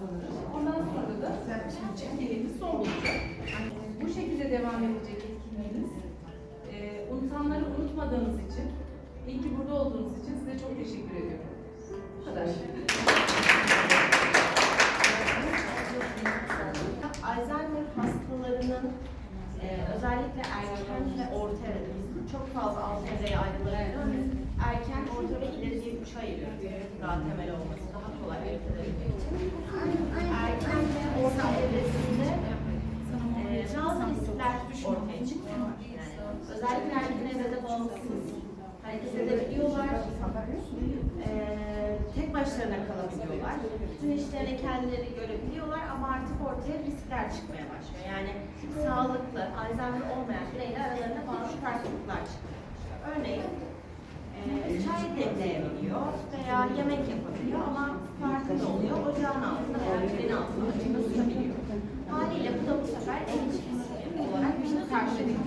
sanırım. Ondan sonra da etkinliğimiz son bulacak. Bu şekilde devam edecek etkinliğimiz. Ee, unutanları unutmadığınız için, iyi ki burada olduğunuz için size çok teşekkür ediyorum. Bu kadar. Alzheimer hastalarının e, özellikle erken ve orta biz çok fazla alt evreye ayrılabiliyor. Erken, orta ve ileri diye üçe ayırıyoruz. Daha temel daha kolay ayırt edebilmek için. Erken evresinde e, bazı riskler ortaya çıkıyor. Yani özellikle erken evrede bağımsız hareket edebiliyorlar. E, tek başlarına kalabiliyorlar. Bütün işlerini kendileri görebiliyorlar ama artık ortaya riskler çıkmaya başlıyor. Yani sağlıklı, Alzheimer olmayan bireyler aralarında bazı farklılıklar başlıyor. Örneğin e, çay demleyebiliyor veya yemek yapabiliyor ama farkında oluyor. Ocağın altında veya kürenin altında açıkta tutabiliyor. Haliyle bu da bu sefer ev içi riski olarak işte karşılıyor.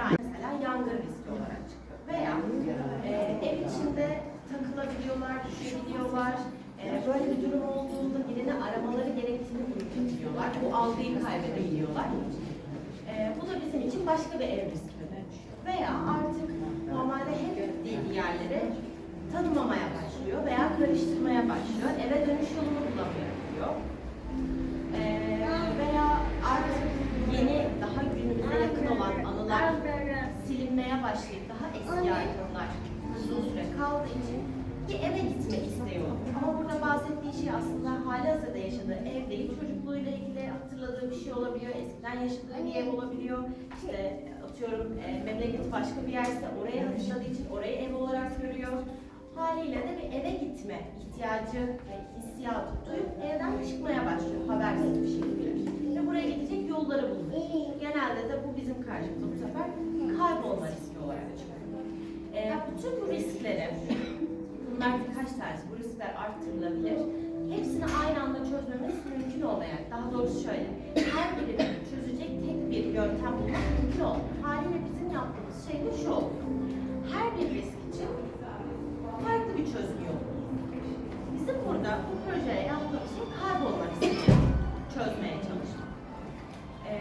Yani mesela yangın riski olarak çıkıyor. Veya e, ev içinde takılabiliyorlar, düşebiliyorlar. E, böyle bir durum olduğunda birini aramaları gerektiğini unutabiliyorlar. Bu algıyı kaybedebiliyorlar. E, bu da bizim için başka bir ev riskine dönüşüyor. Veya artık normalde hep gittiği yerleri tanımamaya başlıyor veya karıştırmaya başlıyor. Eve dönüş yolunu bulamayabiliyor. E, veya artık yeni, daha günümüze yakın olan anılar silinmeye başlayıp daha eski aydınlar uzun süre kaldığı için bir eve gitmek istiyor. Ama burada bahsettiği şey aslında hali hazırda yaşadığı ev değil, çocukluğuyla ilgili hatırladığı bir şey olabiliyor, eskiden yaşadığı bir ev olabiliyor. İşte atıyorum e, memleketi başka bir yerse oraya hatırladığı için orayı ev olarak görüyor. Haliyle de bir eve gitme ihtiyacı ve hissiyatı duyup evden çıkmaya başlıyor habersiz bir şekilde. Ve buraya gidecek yolları buluyor. Genelde de bu bizim karşımıza bu sefer kaybolma riski olarak çıkıyor. E, bütün bu riskleri, bunlar birkaç tanesi, bu riskler arttırılabilir. Hepsini aynı anda çözmemiz mümkün olmayan, daha doğrusu şöyle, her birini çözecek tek bir yöntem bulmak mümkün olmuyor. Haliyle bizim yaptığımız şey de şu. Her bir risk bir. Bizim burada bu projeye yaptığımız şey kaybolma riskini çözmeye çalışmak. Ee,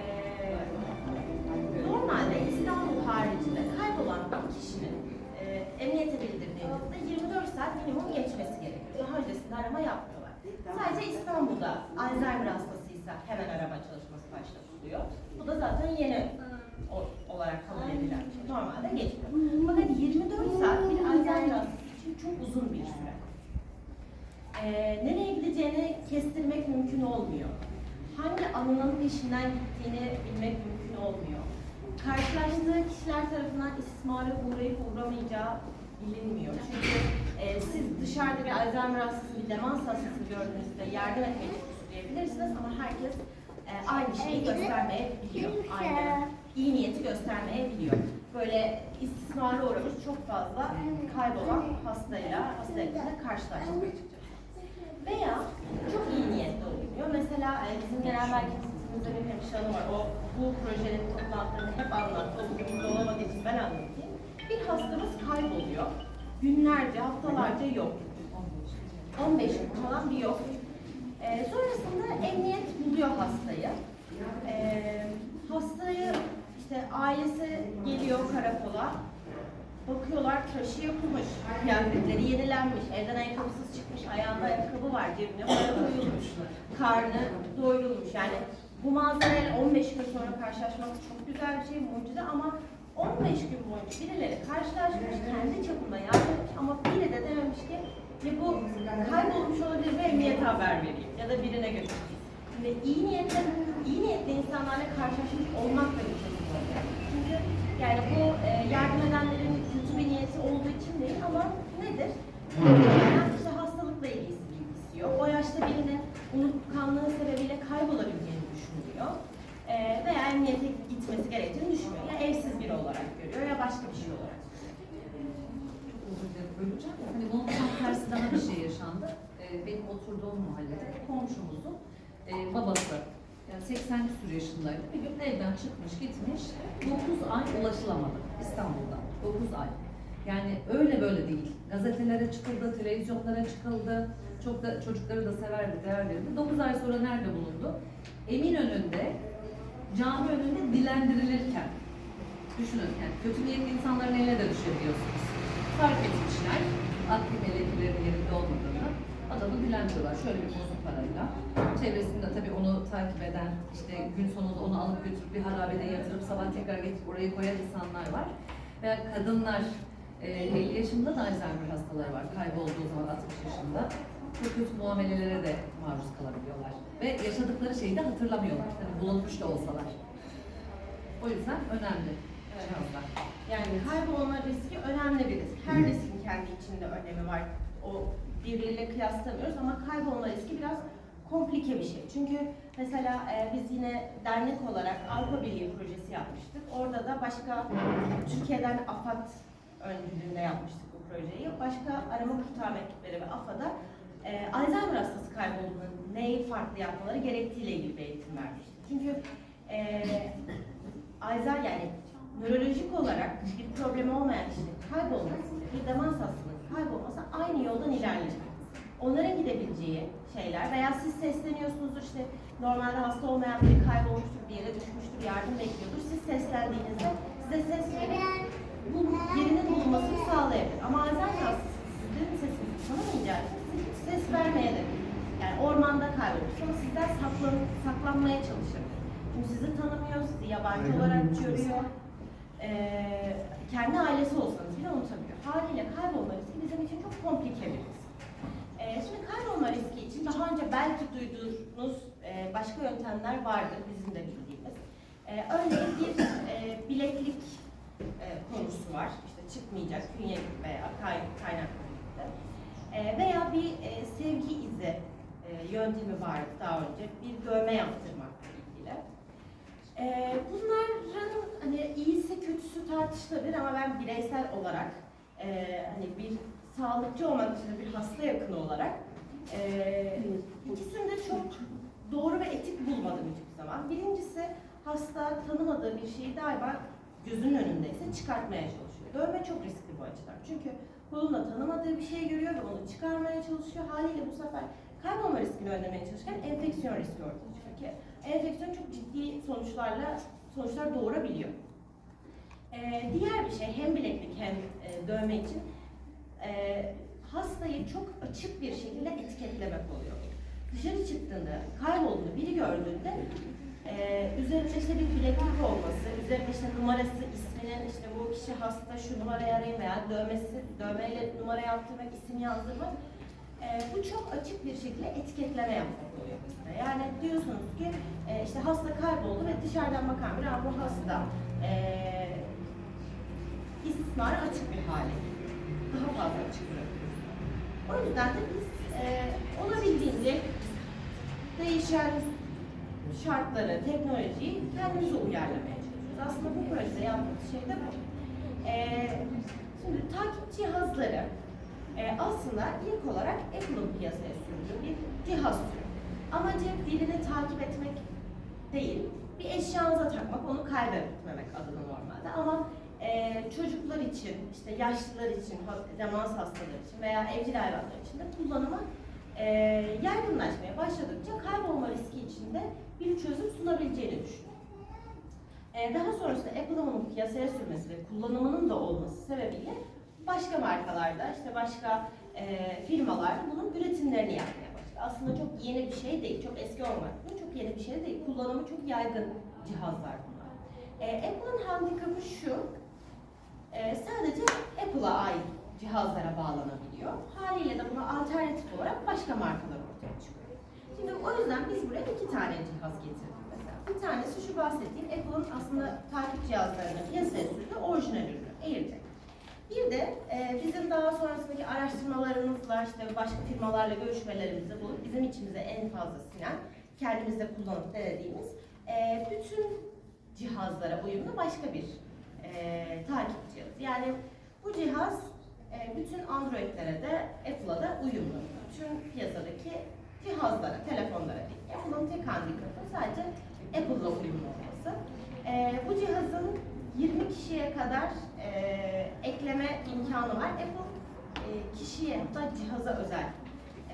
normalde İstanbul haricinde kaybolan bir kişinin e, emniyete bildirdiğinizde 24 saat minimum geçmesi gerekiyor. Daha öncesinde arama yapmıyorlar. Sadece İstanbul'da Alzheimer hastasıysa hemen arama çalışması başlatılıyor. Bu da zaten yeni olarak kabul edilen bir şey. Normalde geçmiyor. Fakat 24 saat bir Alzheimer hastası için çok uzun bir süre. Ee, nereye gideceğini kestirmek mümkün olmuyor. Hangi anının peşinden gittiğini bilmek mümkün olmuyor. Karşılaştığı kişiler tarafından istismara uğrayıp uğramayacağı bilinmiyor. Çünkü e, siz dışarıda bir Alzheimer hastası, bir demans hastası gördüğünüzde yardım etmek diyebilirsiniz ama herkes e, aynı şeyi göstermeyebiliyor. Aynı iyi niyeti göstermeyebiliyor. Böyle istismara uğramış çok fazla kaybolan hastayla, hastayla karşılaştık açıkçası. Veya çok iyi niyetli oluyor. Mesela e, bizim genel merkezimizde bir hemşire var. O bu projenin toplantılarını hep anlattı. O bugün olamadığı için ben anlatayım. Bir hastamız kayboluyor. Günlerce, haftalarca yok. 15 gün falan bir yok. E, sonrasında emniyet buluyor hastayı. E, hastayı işte ailesi geliyor karakola. Bakıyorlar tıraşı yapılmış, kıyafetleri yenilenmiş, evden ayakkabısız çıkmış, ayağında ayakkabı var, cebine para koyulmuş, karnı doyurulmuş. Yani bu manzarayla 15 gün sonra karşılaşmak çok güzel bir şey, mucize ama 15 gün boyunca birileri karşılaşmış, kendi çapında etmiş ama biri de dememiş ki ya bu kaybolmuş olabilir ve emniyete haber vereyim ya da birine götüreyim. Ve iyi niyetli, iyi niyetli insanlarla karşılaşmış olmak da bir oluyor. Çünkü yani bu e, yardım edenlerin kötü bir niyeti olduğu için değil ama nedir? Yani işte hastalıkla ilgisi istiyor. O yaşta birinin unutkanlığı sebebiyle kaybolabileceğini düşünüyor. E, veya emniyete gitmesi gerektiğini düşünmüyor. Ya evsiz biri olarak görüyor ya başka bir şey olarak. Böleceğim. Hani bunun tam tersi daha bir şey yaşandı. Ee, benim oturduğum mahallede komşumuzun e, babası yani 80 küsur yaşındaydı. Bir gün evden çıkmış gitmiş. 9 ay ulaşılamadı İstanbul'da. 9 ay. Yani öyle böyle değil. Gazetelere çıkıldı, televizyonlara çıkıldı. Çok da çocukları da severdi, değer verirdi. 9 ay sonra nerede bulundu? Eminönü'nde, cami önünde dilendirilirken. Düşünün yani kötü niyetli insanların eline de düşebiliyorsunuz. Fark etmişler, adli meleklerin yerinde olmadığını. Adamı dilendiriyorlar şöyle bir bozuk parayla. Çevresinde tabii onu takip eden, işte gün sonunda onu alıp götürüp bir harabede yatırıp sabah tekrar getirip oraya koyan insanlar var. Veya kadınlar e, 50 yaşında da Alzheimer hastaları var. Kaybolduğu zaman 60 yaşında. Çok kötü muamelelere de maruz kalabiliyorlar. Ve yaşadıkları şeyi de hatırlamıyorlar. Hani bulunmuş da olsalar. O yüzden önemli cihazlar. Yani kaybolma riski önemli bir risk. Her riskin kendi içinde önemi var. O birbiriyle kıyaslamıyoruz ama kaybolma riski biraz komplike bir şey. Çünkü mesela e, biz yine dernek olarak Avrupa Birliği projesi yapmıştık. Orada da başka Türkiye'den AFAD öncülüğünde yapmıştık bu projeyi. Başka arama kurtarma ekipleri ve AFAD'a e, Alzheimer hastası kaybolduğunda neyi farklı yapmaları gerektiğiyle ilgili bir eğitim vermiştik. Çünkü e, Alzheimer yani nörolojik olarak bir problemi olmayan kişinin kaybolması, bir demans hastalığının kaybolması aynı yoldan ilerleyecek. Onların gidebileceği şeyler veya siz sesleniyorsunuzdur işte normalde hasta olmayan biri kaybolmuştur, bir yere düşmüştür, yardım bekliyordur. Siz seslendiğinizde size ses verip bu yerinin bulunmasını sağlayabilir. Ama Alzheimer hastası sizlerin sesini tanımayacağı için ses vermeyebilir. Yani ormanda kaybolmuş ama sizden saklan, saklanmaya çalışabilir. Çünkü sizi tanımıyor, sizi yabancı olarak görüyor. Ee, kendi ailesi olsanız bile unutabiliyor. Haliyle kaybolma riski bizim için çok komplike bir risk. Ee, şimdi kaybolma riski için daha önce belki duyduğunuz e, başka yöntemler vardır bizim de bildiğimiz. Ee, örneğin bir e, bileklik e, konusu var. İşte çıkmayacak künye veya kay, kaynakla birlikte. Ee, veya bir e, sevgi izi e, yöntemi vardı daha önce. Bir dövme ilgili. Ee, bunların hani iyisi kötüsü tartışılabilir ama ben bireysel olarak e, hani bir sağlıkçı olmak için bir hasta yakını olarak e, ikisini de çok doğru ve etik bulmadım hiçbir zaman. Birincisi hasta tanımadığı bir şeyi daima gözünün önündeyse çıkartmaya çalışıyor. Dövme çok riskli bu açıdan. Çünkü kolunda tanımadığı bir şey görüyor ve onu çıkarmaya çalışıyor. Haliyle bu sefer kaybolma riskini önlemeye çalışırken enfeksiyon riski ortaya çıkıyor enfeksiyon çok ciddi sonuçlarla sonuçlar doğurabiliyor. Ee, diğer bir şey hem bileklik hem e, dövme için e, hastayı çok açık bir şekilde etiketlemek oluyor. Dışarı çıktığında, kaybolduğunu biri gördüğünde e, üzerinde işte bir bileklik olması, üzerinde işte numarası, isminin işte bu kişi hasta şu numarayı arayın veya dövmesi, dövmeyle numara yaptırmak, isim yazdırmak e, bu çok açık bir şekilde etiketleme yapmak oluyor. Yani diyorsunuz ki işte hasta kayboldu ve dışarıdan bakan bir "Aa, bu hasta e, istismar açık bir hale. Daha fazla açık bırakıyoruz. O yüzden de biz e, olabildiğince değişen şartları, teknolojiyi kendimize uyarlamaya çalışıyoruz. Aslında bu projede yaptığımız şey de bu. E, şimdi takip cihazları e, aslında ilk olarak Apple'ın piyasaya sürdüğü bir cihaz türü. Amacı birini takip etmek değil, bir eşyanıza takmak, onu kaybetmemek adına normalde. Ama e, çocuklar için, işte yaşlılar için, demans hastaları için veya evcil hayvanlar için de kullanıma e, yaygınlaşmaya başladıkça kaybolma riski için de bir çözüm sunabileceğini düşünüyorum. E, daha sonrasında Apple'ın bunu piyasaya sürmesi ve kullanımının da olması sebebiyle başka markalarda, işte başka e, firmalar bunun üretimlerini başladı. Aslında çok yeni bir şey değil, çok eski olmakla çok yeni bir şey değil. Kullanımı çok yaygın cihazlar bunlar. E, Apple'ın handikapı şu, e, sadece Apple'a ait cihazlara bağlanabiliyor. Haliyle de buna alternatif olarak başka markalar ortaya çıkıyor. Şimdi o yüzden biz buraya iki tane cihaz getirdik mesela. Bir tanesi şu bahsettiğim Apple'ın aslında takip cihazlarını piyasaya sürdüğü orijinal ürünü AirTag. Bir de e, bizim daha sonrasındaki araştırmalarımızla işte başka firmalarla görüşmelerimizde bulup bizim içimize en fazla sinen, kendimizde kullanıp denediğimiz e, bütün cihazlara uyumlu başka bir e, takip cihazı. Yani bu cihaz e, bütün Android'lere de Apple'a da uyumlu. Bütün piyasadaki cihazlara, telefonlara değil. Apple'ın tek handikapı sadece Apple'la uyumlu olması. E, bu cihazın 20 kişiye kadar e, ekleme imkanı var. Apple e, kişiye hatta cihaza özel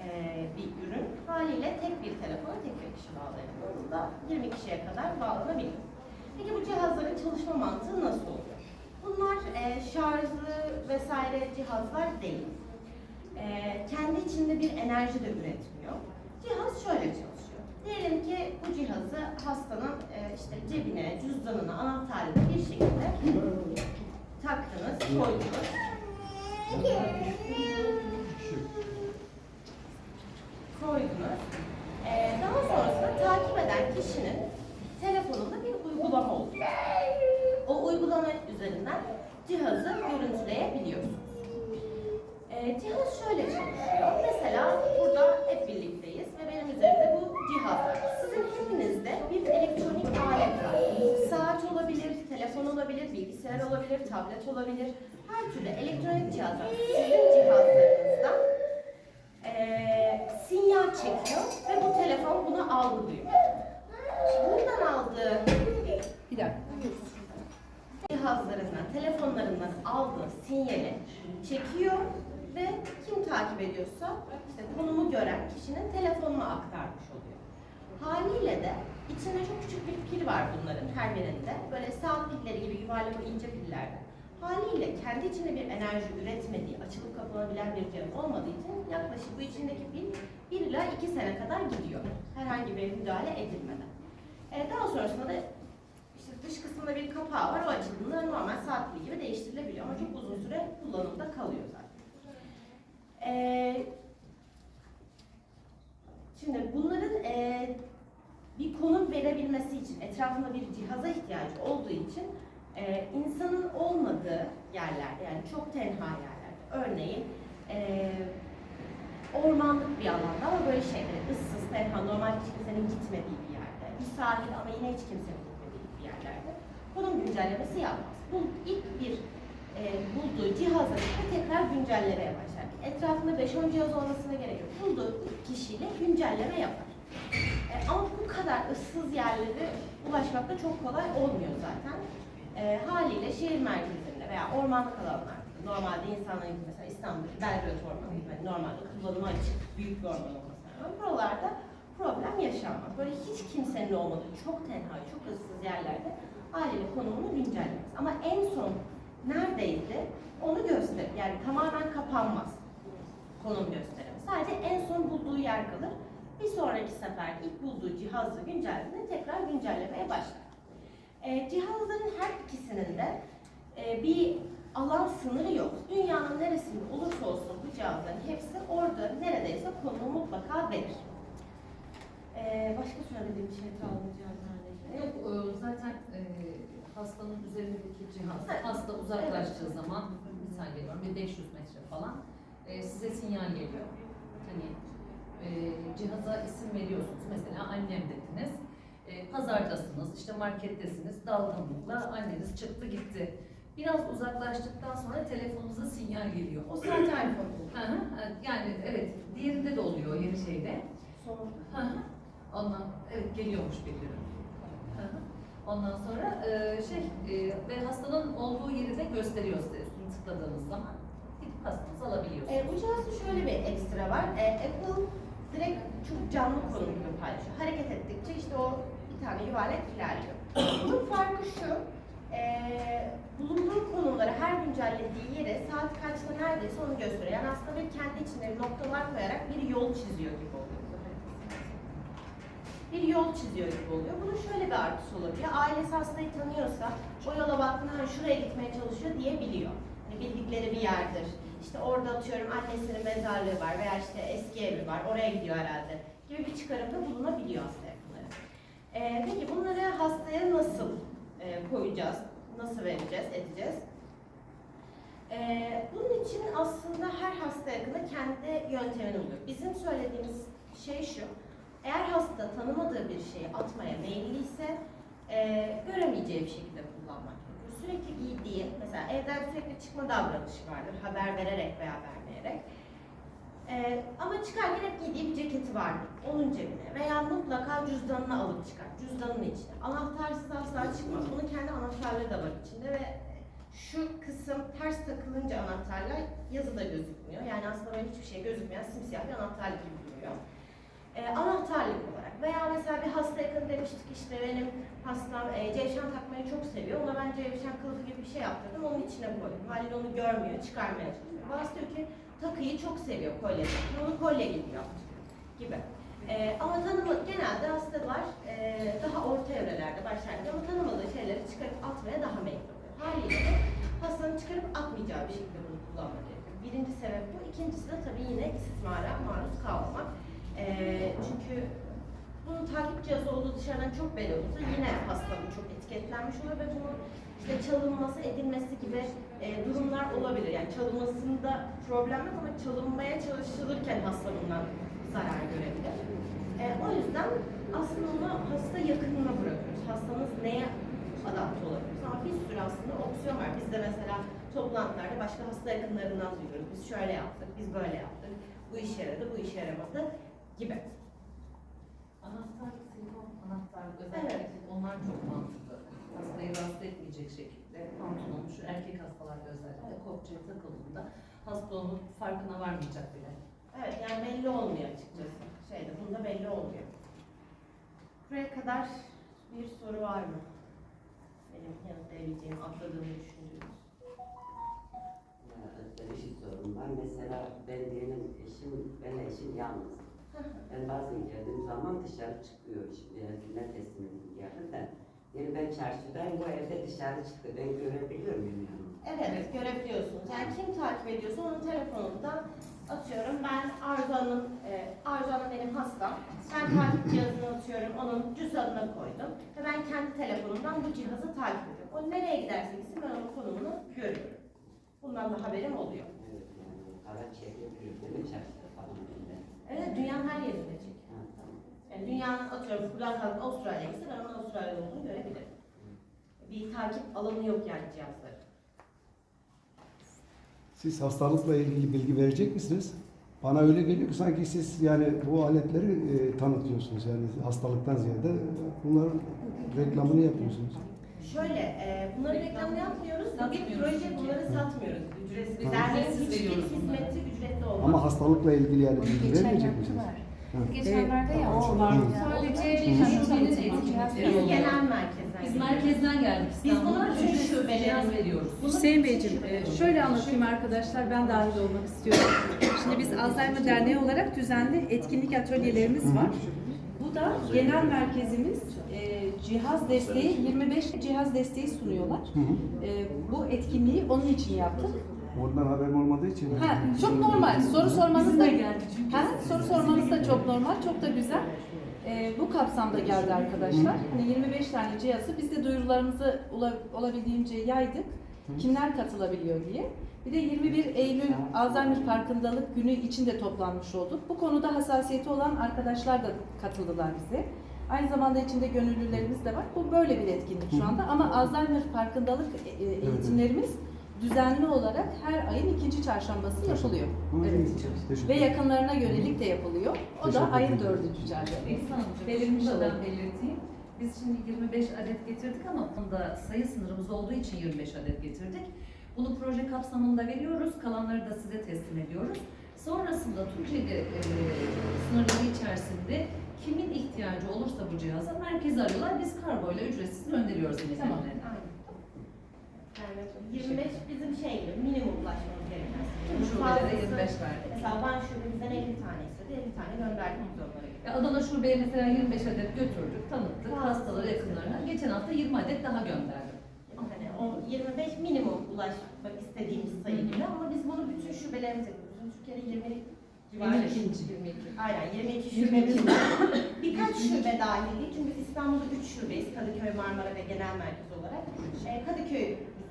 e, bir ürün. Haliyle tek bir telefona tek bir kişi bağlayabiliyor. Burada 20 kişiye kadar bağlanabiliyor. Peki bu cihazların çalışma mantığı nasıl oluyor? Bunlar e, şarjlı vesaire cihazlar değil. E, kendi içinde bir enerji de üretmiyor. Cihaz şöyle çalışıyor. Diyelim ki bu cihazı hastanın e, işte cebine, cüzdanına, anahtarına bir şekilde taktınız, koydunuz. koydunuz. Ee, daha sonrasında takip eden kişinin telefonunda bir uygulama oluyor. O uygulama üzerinden cihazı görüntüleyebiliyorsunuz. Ee, cihaz şöyle çalışıyor. Mesela burada hep birlikteyiz ve benim üzerimde bu cihaz var. Sizin hepinizde bir elektronik alet var. Saat olabilir, telefon olabilir, bilgisayar olabilir, tablet olabilir. Her türlü elektronik cihazlar sizin cihazlarınızdan eee, sinyal çekiyor ve bu telefon bunu algılıyor. Buradan aldığı Bir dakika. cihazlarından, telefonlarından aldığı sinyali çekiyor ve kim takip ediyorsa işte konumu gören kişinin telefonuna aktarmış oluyor. Haliyle de içinde çok küçük bir pil var bunların her birinde. Böyle saat pilleri gibi yuvarlak ince pillerden. Haliyle kendi içinde bir enerji üretmediği, açılıp kapanabilen bir cihaz olmadığı için yaklaşık bu içindeki pil 1 ila 2 sene kadar gidiyor. Herhangi bir müdahale edilmeden. Ee, daha sonrasında da işte dış kısmında bir kapağı var. O açıldığında normal saat pili gibi değiştirilebiliyor ama çok uzun süre kullanımda kalıyor zaten. Ee, şimdi bunların e, bir konum verebilmesi için, etrafında bir cihaza ihtiyacı olduğu için e, insanın olmadığı yerlerde, yani çok tenha yerlerde, örneğin e, ormanlık bir alanda ama böyle şeyleri ıssız, tenha, normal hiç kimsenin gitmediği bir yerde, bir sahil ama yine hiç kimsenin gitmediği bir yerlerde konum güncellemesi yapmaz. Bu ilk bir e, bulduğu cihazla tekrar güncellemeye başlar. Etrafında 5-10 cihaz olmasına gerek yok. Bulduğu ilk kişiyle güncelleme yapar. E, ama bu kadar ıssız yerlere ulaşmak da çok kolay olmuyor zaten. E, haliyle şehir merkezlerinde veya ormanlık alanlarda, normalde insanların mesela İstanbul'daki Belgrad Ormanı hani normalde kullanıma açık büyük bir orman olmasına rağmen buralarda problem yaşanmaz. Böyle hiç kimsenin olmadığı çok tenha, çok ıssız yerlerde haliyle konumunu güncellemez. Ama en son neredeydi onu gösterir. Yani tamamen kapanmaz konum gösterimi. Sadece en son bulduğu yer kalır. Bir sonraki sefer ilk bulduğu cihazı güncellediğinde tekrar güncellemeye başlar. Ee, cihazların her ikisinin de e, bir alan sınırı yok. Dünyanın neresinde olursa olsun bu cihazların hepsi orada neredeyse konumu mutlaka verir. Ee, başka söylediğim bir şey kaldı cihazlarla ilgili. Yok, e, zaten e, hastanın üzerindeki cihaz, hasta uzaklaştığı zaman, bir saniye geliyorum, bir 500 metre falan, e, size sinyal geliyor. Hani e, cihaza isim veriyorsunuz. Mesela annem dediniz. E, pazardasınız, işte markettesiniz, dalgınlıkla anneniz çıktı gitti. Biraz uzaklaştıktan sonra telefonunuza sinyal geliyor. O son telefon Hı hı, yani evet, diğerinde de oluyor yeni şeyde. Son. Hı hı. Ondan evet geliyormuş. Hı hı. Ondan sonra e, şey e, ve hastanın olduğu yeri de gösteriyor size tıkladığınız zaman gidip hastanızı alabiliyorsunuz. E, bu şöyle bir ekstra var. E, Apple direkt çok canlı konum gibi paylaşıyor. Hareket ettikçe işte o bir tane yuvarlak ilerliyor. Bunun farkı şu, e, bulunduğu konumları her güncellediği yere saat kaçta neredeyse onu gösteriyor. Yani aslında bir kendi içinde noktalar koyarak bir yol çiziyor gibi oluyor. Bir yol çiziyor gibi oluyor. Bunun şöyle bir artısı olabiliyor. Ailesi hastayı tanıyorsa o yola baktığında "Ha, şuraya gitmeye çalışıyor diyebiliyor. Hani bildikleri bir yerdir. İşte orada atıyorum annesinin mezarlığı var veya işte eski evi var oraya gidiyor herhalde gibi bir çıkarımda bulunabiliyor hasta yakınları. Ee, peki bunları hastaya nasıl e, koyacağız, nasıl vereceğiz, edeceğiz? Ee, bunun için aslında her hasta yakını kendi yöntemini buluyor. Bizim söylediğimiz şey şu, eğer hasta tanımadığı bir şeyi atmaya meyilliyse e, göremeyeceği bir şekilde. Sürekli giydiği, mesela evden sürekli çıkma davranışı vardır, haber vererek veya vermeyerek. Ee, ama çıkarken hep giydiği bir ceketi vardır. Onun cebine veya mutlaka cüzdanını alıp çıkar. Cüzdanın içine. Anahtarsız asla çıkmaz. Onun kendi anahtarları da var içinde ve şu kısım ters takılınca anahtarlar yazıda gözükmüyor. Yani aslında böyle hiçbir şey gözükmeyen simsiyah bir anahtarlık gibi duruyor. Ee, anahtarlık olarak veya mesela bir hasta yakın demiştik işte benim hastam e, cevşen takmayı çok seviyor. Ona ben cevşen kılıfı gibi bir şey yaptırdım. Onun içine koydum. Haliyle onu görmüyor, çıkarmaya çalışıyor. Bazısı diyor ki takıyı çok seviyor kolye. Onu kolye gibi yaptım gibi. Ee, ama tanımı genelde hastalar e, daha orta evrelerde başlarken ama tanımadığı şeyleri çıkarıp atmaya daha meyilli oluyor. Haliyle hastanın çıkarıp atmayacağı bir şekilde bunu kullanmak gerekiyor. Birinci sebep bu. İkincisi de tabii yine istismara maruz kalmamak. Ee, çünkü bunun takip cihazı olduğu dışarıdan çok belli olursa yine hasta bu çok etiketlenmiş olur ve bunun işte çalınması, edilmesi gibi e, durumlar olabilir. Yani çalınmasında problem yok ama çalınmaya çalışılırken hasta bundan zarar görebilir. E, o yüzden aslında onu hasta yakınına bırakıyoruz. Hastamız neye adapte olabilir? Ama bir sürü aslında opsiyon var. Biz de mesela toplantılarda başka hasta yakınlarından duyuyoruz. Biz şöyle yaptık, biz böyle yaptık. Bu işe yaradı, bu işe yaramadı gibi. Anahtarlık, silikon anahtarlık özellikle Evet. onlar çok mantıklı. Hastayı rahatsız etmeyecek şekilde pantolon, şu erkek hastalarda özellikle kopçaya takıldığında hasta onun farkına varmayacak bile. Evet yani belli olmuyor açıkçası. Şeyde bunda belli olmuyor. Buraya kadar bir soru var mı? Benim yanıtlayabileceğim, atladığımı düşündüğünüz. Bir şey sorun var. Mesela ben diyelim eşim, ben eşim yalnız. Ben bazen geldiğim zaman dışarı çıkıyor. Şimdi yazına teslim edip geldim de. Yani ben çarşıdayım, bu evde dışarı çıktı. Ben görebiliyor muyum yani? Evet, görebiliyorsunuz. Yani kim takip ediyorsa onun telefonunda atıyorum ben Arzu Hanım, e, Arzu Hanım benim hastam. Ben takip cihazını atıyorum, onun cüzdanına koydum. Ve ben kendi telefonumdan bu cihazı takip ediyorum. O nereye giderse gitsin ben onun konumunu görüyorum. Bundan da haberim oluyor. Evet yani para çekebiliyor değil mi öyle. Evet, dünyanın her yerinde tamam. Yani dünyanın atıyorum kalkıp Avustralya'ya gitse ben onun Avustralya'da olduğunu görebilirim. Bir takip alanı yok yani cihazların. Siz hastalıkla ilgili bilgi verecek misiniz? Bana öyle geliyor ki sanki siz yani bu aletleri e, tanıtıyorsunuz yani hastalıktan ziyade bunların reklamını yapıyorsunuz. Şöyle, e, bunların reklamını yapmıyoruz. Bir proje bunları satmıyoruz. Ücretsiz. Ha. Derneğin Ücretsiz hiçbir hizmeti hastalıkla ilgili yani bilgi vermeyecek misiniz? Ha. Geçenlerde ya o var. Sadece Hı. şubenin Biz genel merkezden Biz merkezden geldik. Biz buna üç şubeleri- cihaz veriyoruz. Hüseyin Beyciğim, e, şöyle anlatayım arkadaşlar, ben dahil olmak istiyorum. Şimdi biz Alzheimer Derneği olarak düzenli etkinlik atölyelerimiz var. Bu da genel merkezimiz e, cihaz desteği, 25 cihaz desteği sunuyorlar. Hı hı. E, bu etkinliği onun için yaptık. Oradan haberim olmadığı için. Ha, çok normal, soru sormanız da geldi çünkü. Ha, soru sormanız da çok normal, çok da güzel. Ee, bu kapsamda geldi arkadaşlar. Hani 25 tane cihazı biz de duyurularımızı ola- olabildiğince yaydık. Kimler katılabiliyor diye. Bir de 21 Eylül Alzheimer Farkındalık Günü için de toplanmış olduk. Bu konuda hassasiyeti olan arkadaşlar da katıldılar bize. Aynı zamanda içinde gönüllülerimiz de var. Bu böyle bir etkinlik şu anda ama Alzheimer farkındalık e, e, eğitimlerimiz düzenli olarak her ayın ikinci çarşambası yapılıyor. Evet. Ve yakınlarına yönelik de yapılıyor. O da ayın dördüncü çarşamba. Elif Hanımcığım, Belirmiş şunu da ben olalım. belirteyim. Biz şimdi 25 adet getirdik ama bunda sayı sınırımız olduğu için 25 adet getirdik. Bunu proje kapsamında veriyoruz, kalanları da size teslim ediyoruz. Sonrasında Tunceli e, sınırları içerisinde kimin ihtiyacı olursa bu cihaza merkezi arıyorlar. Biz kargoyla ücretsiz gönderiyoruz yine Tamam. Kendilerine. Aynen. Yani 25 bizim şey minimum ulaşmamız gereken. Tüm şubelere 25 verdik. Mesela Van şubemizden 50 tane istedi, 50 tane gönderdik biz onlara. Ya Adana şubeye mesela 25 adet götürdük, tanıttık, Tamam. hastaları yakınlarına. Geçen hafta 20 adet daha gönderdim. Hani o 25 minimum ulaşmak istediğimiz sayı gibi ama biz bunu bütün şubelerimize. Bizim Türkiye'de 20 civarı 22. 22. Aynen 22 şubemiz var. Birkaç şube dahil değil çünkü biz İstanbul'da 3 şubeyiz. Kadıköy, Marmara ve genel merkez olarak. Ee,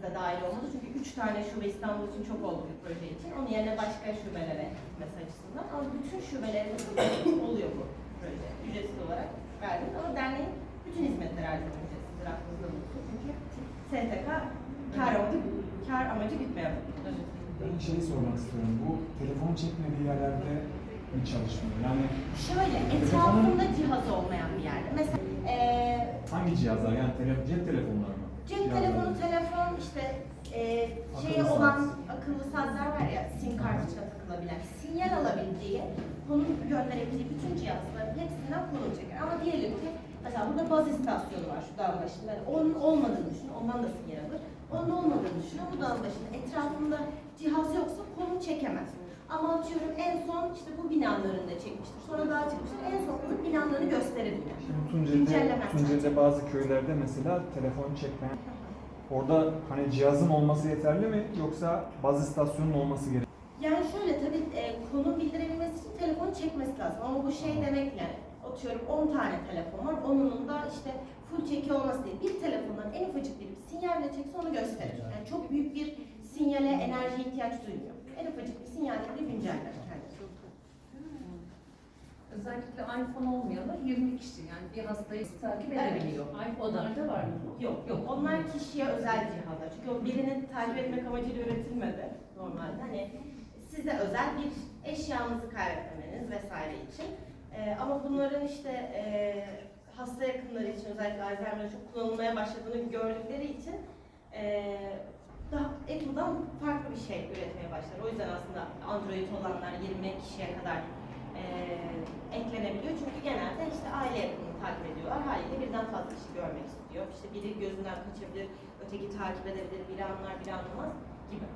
Kadıköy bizde dahil olmadı çünkü 3 tane şube İstanbul için çok oldu bir proje için. Onun yerine başka şubelere gitmesi açısından. Ama bütün şubelerimizde oluyor bu proje. Ücretsiz olarak verdik ama derneğin bütün hizmetleri her zaman ücretsizdir aklınızda bulunsun. Çünkü STK kar amacı, kar amacı kurum. Ben şeyi sormak istiyorum. Bu telefon çekmediği yerlerde mi çalışmıyor? Yani Şöyle, etrafında cihaz olmayan bir yerde. Mesela eee hangi cihazlar? Yani tele- cep telefonları mı? Cep Cihazlar telefonu, telefon, işte eee şey Akıllı olan saat. akıllı saatler var ya, sim kart içine takılabilen, sinyal alabildiği, konum gönderebildiği bütün cihazların hepsinden konum çeker. Ama diyelim ki mesela burada baz istasyonu var şu dağın başında. Yani onun olmadığını düşün, ondan da sinyal alır. Onun olmadığını düşün, bu dağın başında etrafında cihaz yoksa konum çekemez. Ama atıyorum en son işte bu binaların önünde çekmiştir. Sonra daha çıkmıştır. En son gösterir yine. Şimdi Tunceli'de, Güncellemez. Tunceli'de bazı köylerde mesela telefon çekmeyen Orada hani cihazın olması yeterli mi yoksa baz istasyonun olması gerekiyor? Yani şöyle tabii e, konum bildirebilmesi için telefonu çekmesi lazım. Ama bu şey demek yani atıyorum 10 tane telefon var. Onunun da işte full çeki olması değil. Bir telefondan en ufacık bir sinyalle çekse onu gösterir. Yani çok büyük bir sinyale, enerji ihtiyaç duymuyor. En ufacık bir sinyalle bile günceller kendisi. Özellikle iPhone olmayanlar 20 kişi yani bir hastayı takip edebiliyor. iPhone'larda var mı? bu? Yok yok. Onlar kişiye özel cihazlar. Çünkü o birini takip etmek amacıyla üretilmedi normalde. Hani size özel bir eşyanızı kaybetmemeniz vesaire için. Ee, ama bunların işte e, hasta yakınları için özellikle Alzheimer'da çok kullanılmaya başladığını gördükleri için e, daha Apple'dan farklı bir şey üretmeye başlar. O yüzden aslında Android olanlar 20 kişiye kadar e, eklenebiliyor. Çünkü genelde işte aile yakınını takip ediyorlar. Haliyle birden fazla kişi görmek istiyor. İşte biri gözünden kaçabilir, öteki takip edebilir, biri anlar, biri anlamaz gibi.